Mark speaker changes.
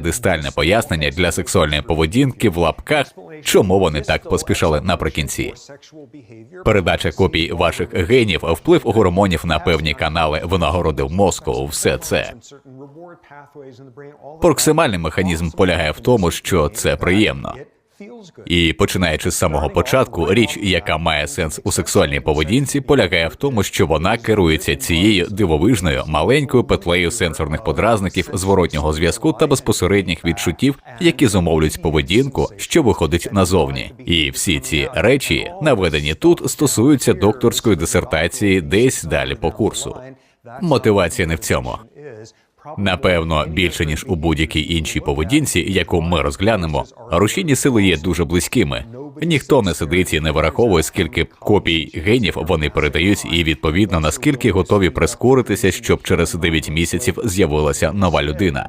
Speaker 1: дистальне пояснення для сексуальної поведінки в лапках, чому вони так поспішали наприкінці. Передача копій ваших генів, вплив гормонів на певні канали, винагороди в мозку, все це. Проксимальний механізм полягає в тому, що це приємно. І починаючи з самого початку, річ, яка має сенс у сексуальній поведінці, полягає в тому, що вона керується цією дивовижною маленькою петлею сенсорних подразників, зворотнього зв'язку та безпосередніх відчуттів, які зумовлюють поведінку, що виходить назовні. І всі ці речі, наведені тут, стосуються докторської дисертації десь далі по курсу. Мотивація не в цьому. Напевно, більше ніж у будь-якій іншій поведінці, яку ми розглянемо, рушійні сили є дуже близькими. Ніхто не сидить і не вираховує, скільки копій генів вони передають, і відповідно наскільки готові прискоритися, щоб через 9 місяців з'явилася нова людина.